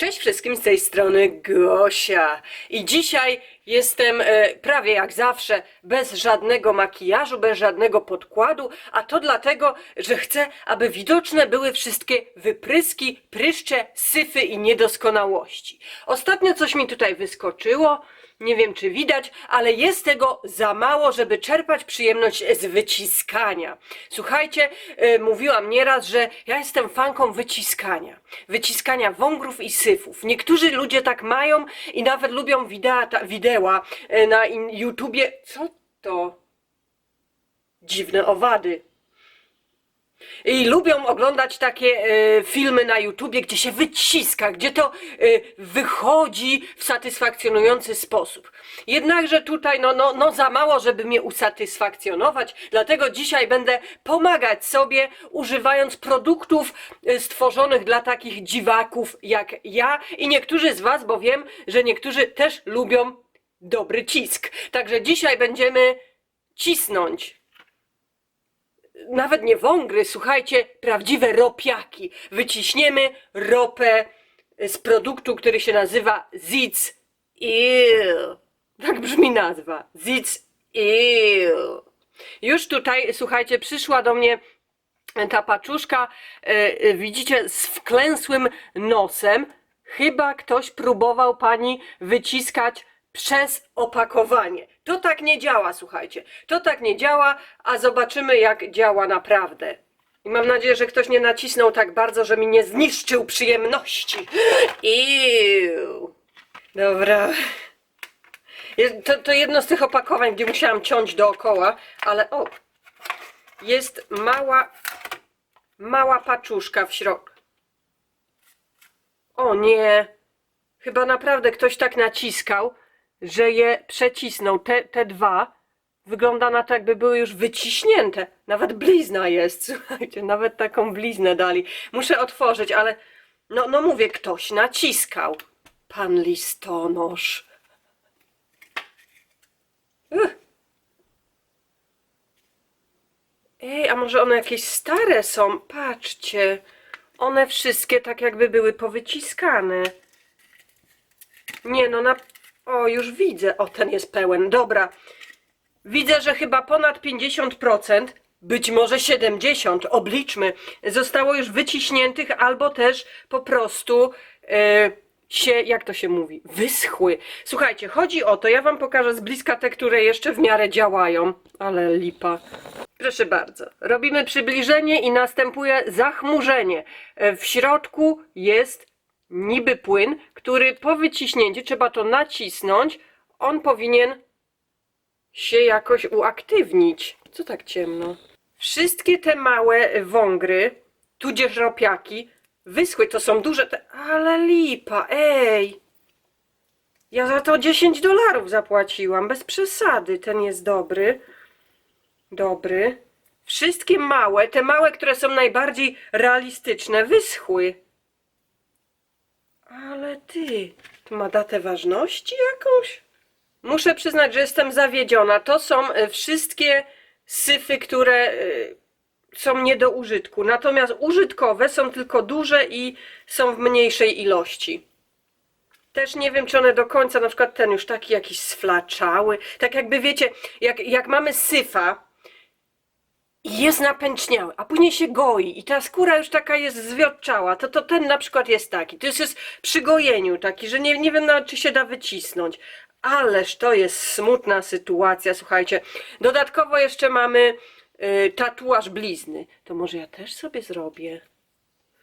Cześć wszystkim z tej strony Gosia. I dzisiaj jestem e, prawie jak zawsze bez żadnego makijażu, bez żadnego podkładu, a to dlatego, że chcę, aby widoczne były wszystkie wypryski, pryszcze, syfy i niedoskonałości. Ostatnio coś mi tutaj wyskoczyło. Nie wiem, czy widać, ale jest tego za mało, żeby czerpać przyjemność z wyciskania. Słuchajcie, y, mówiłam nieraz, że ja jestem fanką wyciskania. Wyciskania wągrów i syfów. Niektórzy ludzie tak mają i nawet lubią widea, ta, wideo y, na YouTubie. Co to? Dziwne owady. I lubią oglądać takie e, filmy na YouTubie, gdzie się wyciska, gdzie to e, wychodzi w satysfakcjonujący sposób. Jednakże tutaj no, no, no za mało, żeby mnie usatysfakcjonować, dlatego dzisiaj będę pomagać sobie, używając produktów e, stworzonych dla takich dziwaków jak ja i niektórzy z Was, bo wiem, że niektórzy też lubią dobry cisk. Także dzisiaj będziemy cisnąć nawet nie wągry, słuchajcie, prawdziwe ropiaki. Wyciśniemy ropę z produktu, który się nazywa Zitz Ew. Tak brzmi nazwa. Zitz Ew. Już tutaj, słuchajcie, przyszła do mnie ta paczuszka, e, e, widzicie, z wklęsłym nosem. Chyba ktoś próbował pani wyciskać przez opakowanie. To tak nie działa, słuchajcie. To tak nie działa, a zobaczymy, jak działa naprawdę. I mam nadzieję, że ktoś nie nacisnął tak bardzo, że mi nie zniszczył przyjemności. Iu. Dobra. To, to jedno z tych opakowań, gdzie musiałam ciąć dookoła, ale o, jest mała, mała paczuszka w środku. O nie, chyba naprawdę ktoś tak naciskał, że je przecisnął. Te, te dwa wygląda na to, jakby były już wyciśnięte. Nawet blizna jest, słuchajcie, nawet taką bliznę dali. Muszę otworzyć, ale no, no mówię, ktoś naciskał. Pan listonosz. Ugh. Ej, a może one jakieś stare są? Patrzcie. One wszystkie tak jakby były powyciskane. Nie no, na... O, już widzę. O, ten jest pełen. Dobra. Widzę, że chyba ponad 50%, być może 70%, obliczmy, zostało już wyciśniętych albo też po prostu e, się, jak to się mówi, wyschły. Słuchajcie, chodzi o to, ja wam pokażę z bliska te, które jeszcze w miarę działają, ale lipa. Proszę bardzo. Robimy przybliżenie i następuje zachmurzenie. E, W środku jest niby płyn, który po wyciśnięciu trzeba to nacisnąć. On powinien się jakoś uaktywnić. Co tak ciemno? Wszystkie te małe wągry, tudzież ropiaki, wyschły. To są duże, te... ale lipa, ej! Ja za to 10 dolarów zapłaciłam, bez przesady. Ten jest dobry. Dobry. Wszystkie małe, te małe, które są najbardziej realistyczne, wyschły. Ale ty, to ma datę ważności jakąś? Muszę przyznać, że jestem zawiedziona. To są e, wszystkie syfy, które e, są nie do użytku. Natomiast użytkowe są tylko duże i są w mniejszej ilości. Też nie wiem, czy one do końca, na przykład ten już taki jakiś sflaczały. Tak jakby wiecie, jak, jak mamy syfa, i jest napęczniały, a później się goi i ta skóra już taka jest zwiotczała, to, to ten na przykład jest taki. To jest, jest przy gojeniu taki, że nie, nie wiem nawet czy się da wycisnąć. Ależ to jest smutna sytuacja, słuchajcie. Dodatkowo jeszcze mamy y, tatuaż blizny. To może ja też sobie zrobię?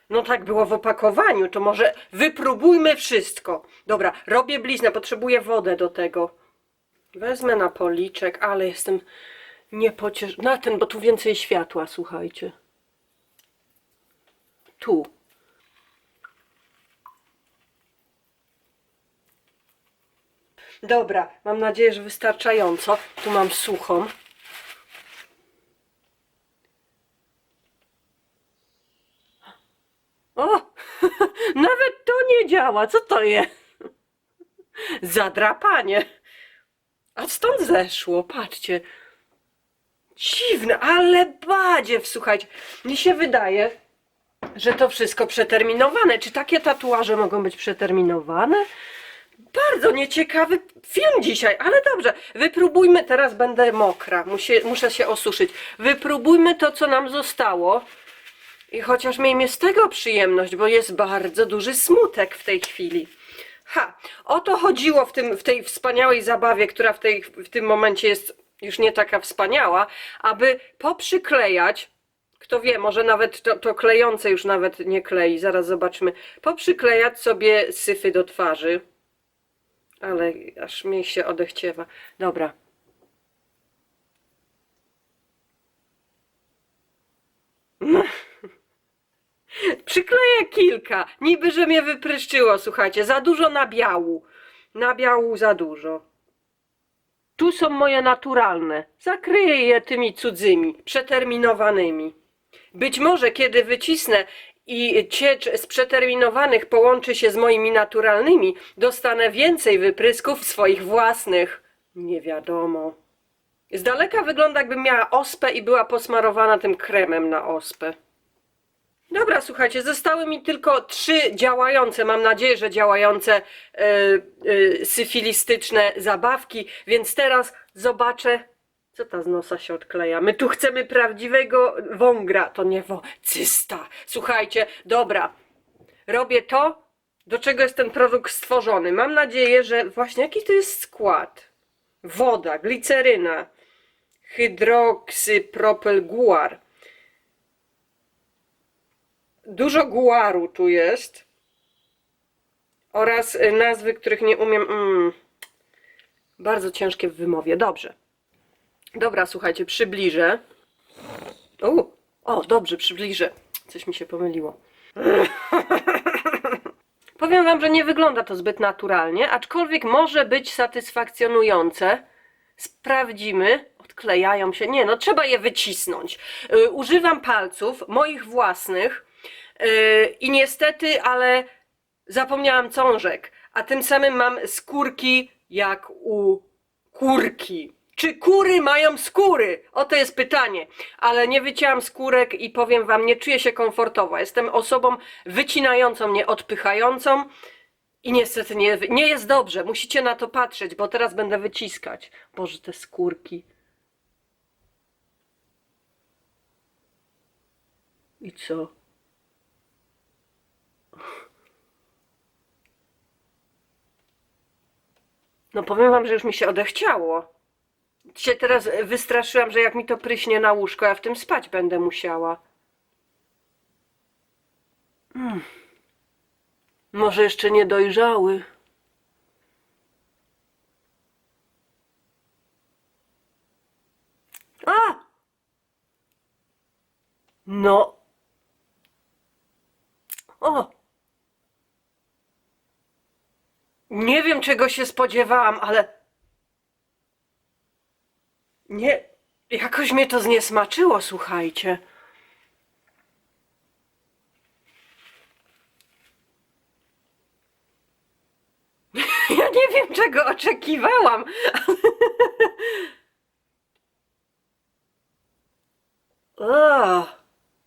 No tak było w opakowaniu, to może wypróbujmy wszystko. Dobra, robię bliznę, potrzebuję wodę do tego. Wezmę na policzek, ale jestem niepociesz... Na ten, bo tu więcej światła, słuchajcie. Tu. Dobra, mam nadzieję, że wystarczająco. Tu mam suchą. O! Nawet to nie działa. Co to jest? Zadrapanie. A stąd zeszło, patrzcie. Dziwne, ale badziew, słuchajcie. Mi się wydaje, że to wszystko przeterminowane. Czy takie tatuaże mogą być przeterminowane? Bardzo nieciekawy film dzisiaj, ale dobrze. Wypróbujmy, teraz będę mokra, muszę, muszę się osuszyć. Wypróbujmy to, co nam zostało. I chociaż miejmy z tego przyjemność, bo jest bardzo duży smutek w tej chwili. Ha, o to chodziło w, tym, w tej wspaniałej zabawie, która w, tej, w tym momencie jest już nie taka wspaniała, aby poprzyklejać, kto wie, może nawet to, to klejące już nawet nie klei, zaraz zobaczymy, poprzyklejać sobie syfy do twarzy. Ale aż mi się odechciewa. Dobra. Przykleję kilka. Niby, że mnie wypryszczyło, słuchajcie. Za dużo nabiału. Nabiału za dużo. Tu są moje naturalne. Zakryję je tymi cudzymi, przeterminowanymi. Być może kiedy wycisnę i ciecz z przeterminowanych połączy się z moimi naturalnymi, dostanę więcej wyprysków swoich własnych. Nie wiadomo. Z daleka wygląda, jakbym miała ospę i była posmarowana tym kremem na ospę. Dobra, słuchajcie, zostały mi tylko trzy działające, mam nadzieję, że działające e, e, syfilistyczne zabawki, więc teraz zobaczę, co ta z nosa się odkleja. My tu chcemy prawdziwego wągra, to nie wo, cysta. Słuchajcie, dobra, robię to, do czego jest ten produkt stworzony. Mam nadzieję, że właśnie jaki to jest skład? Woda, gliceryna, hydroksypropylguar. Dużo guaru tu jest. Oraz y, nazwy, których nie umiem. Mm, bardzo ciężkie w wymowie. Dobrze. Dobra, słuchajcie, przybliżę. U, o, dobrze, przybliżę. Coś mi się pomyliło. Powiem wam, że nie wygląda to zbyt naturalnie, aczkolwiek może być satysfakcjonujące. Sprawdzimy. Odklejają się. Nie, no trzeba je wycisnąć. Y, używam palców moich własnych Yy, I niestety, ale zapomniałam cążek, a tym samym mam skórki jak u kurki. Czy kury mają skóry? Oto jest pytanie. Ale nie wycięłam skórek i powiem wam, nie czuję się komfortowo. Jestem osobą wycinającą, nie odpychającą. I niestety nie, nie jest dobrze. Musicie na to patrzeć, bo teraz będę wyciskać. Boże, te skórki. I co? No powiem wam, że już mi się odechciało. Się teraz wystraszyłam, że jak mi to pryśnie na łóżko, ja w tym spać będę musiała. Mm. Może jeszcze nie dojrzały. A! No. O! Nie wiem, czego się spodziewałam, ale. Nie. Jakoś mnie to zniesmaczyło, słuchajcie. Ja nie wiem, czego oczekiwałam. O,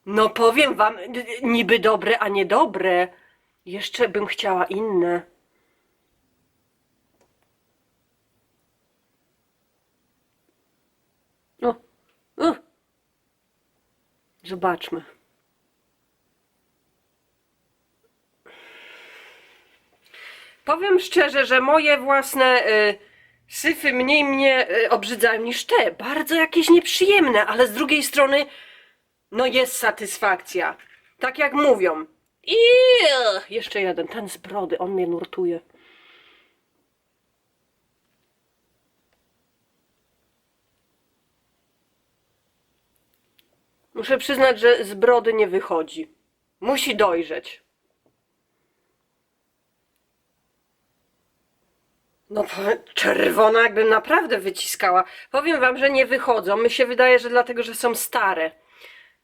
no powiem wam, niby dobre, a niedobre. Jeszcze bym chciała inne. No. Uh. Zobaczmy. Powiem szczerze, że moje własne y, syfy mniej mnie y, obrzydzają niż te. Bardzo jakieś nieprzyjemne, ale z drugiej strony, no jest satysfakcja. Tak jak mówią. I jeszcze jeden, ten z brody, on mnie nurtuje. Muszę przyznać, że z brody nie wychodzi. Musi dojrzeć. No, czerwona, jakbym naprawdę wyciskała. Powiem wam, że nie wychodzą. Mi się wydaje, że dlatego, że są stare.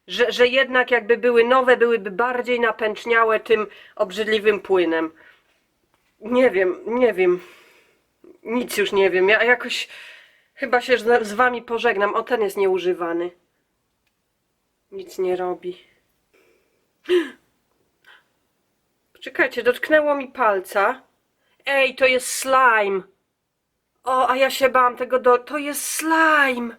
Że, że jednak jakby były nowe, byłyby bardziej napęczniałe tym obrzydliwym płynem. Nie wiem, nie wiem. Nic już nie wiem. Ja jakoś chyba się z wami pożegnam. O, ten jest nieużywany. Nic nie robi. Czekajcie, dotknęło mi palca. Ej, to jest slime. O, a ja się bałam tego do... To jest slime.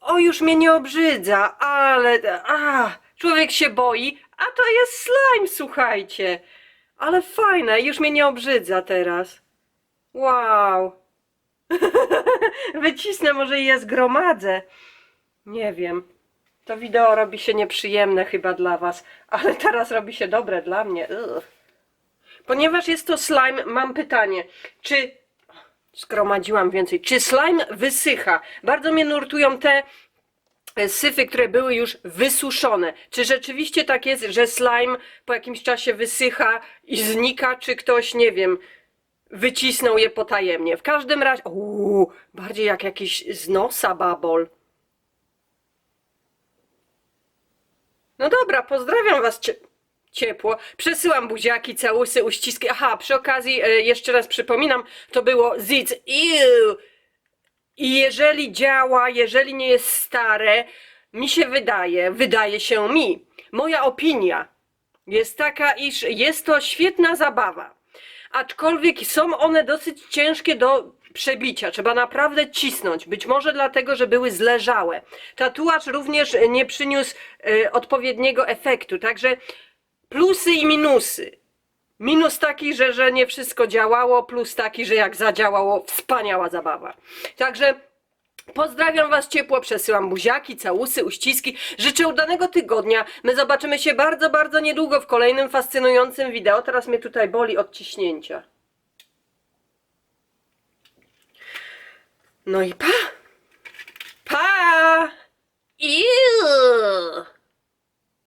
O, już mnie nie obrzydza, ale... A, człowiek się boi, a to jest slime, słuchajcie. Ale fajne, już mnie nie obrzydza teraz. Wow. Wycisnę, może je zgromadzę. Nie wiem. To wideo robi się nieprzyjemne chyba dla was, ale teraz robi się dobre dla mnie. Ugh. Ponieważ jest to slime, mam pytanie, czy zgromadziłam więcej, czy slime wysycha? Bardzo mnie nurtują te e, syfy, które były już wysuszone. Czy rzeczywiście tak jest, że slime po jakimś czasie wysycha i znika, czy ktoś, nie wiem, wycisnął je potajemnie? W każdym razie, uuu, bardziej jak jakiś z nosa babol. No dobra, pozdrawiam was cie ciepło. Przesyłam buziaki, całusy, uściski. Aha, przy okazji e, jeszcze raz przypominam, to było. Ew. I jeżeli działa, jeżeli nie jest stare, mi się wydaje, wydaje się mi, moja opinia jest taka, iż jest to świetna zabawa. Aczkolwiek są one dosyć ciężkie do przebicia. Trzeba naprawdę cisnąć. Być może dlatego, że były zleżałe. Tatuaż również nie przyniósł e, odpowiedniego efektu. Także plusy i minusy. Minus taki, że, że nie wszystko działało, plus taki, że jak zadziałało, wspaniała zabawa. Także pozdrawiam Was ciepło, przesyłam buziaki, całusy, uściski. Życzę udanego tygodnia. My zobaczymy się bardzo, bardzo niedługo w kolejnym fascynującym wideo. Teraz mnie tutaj boli od ciśnięcia. No i pa! Pa! Iu!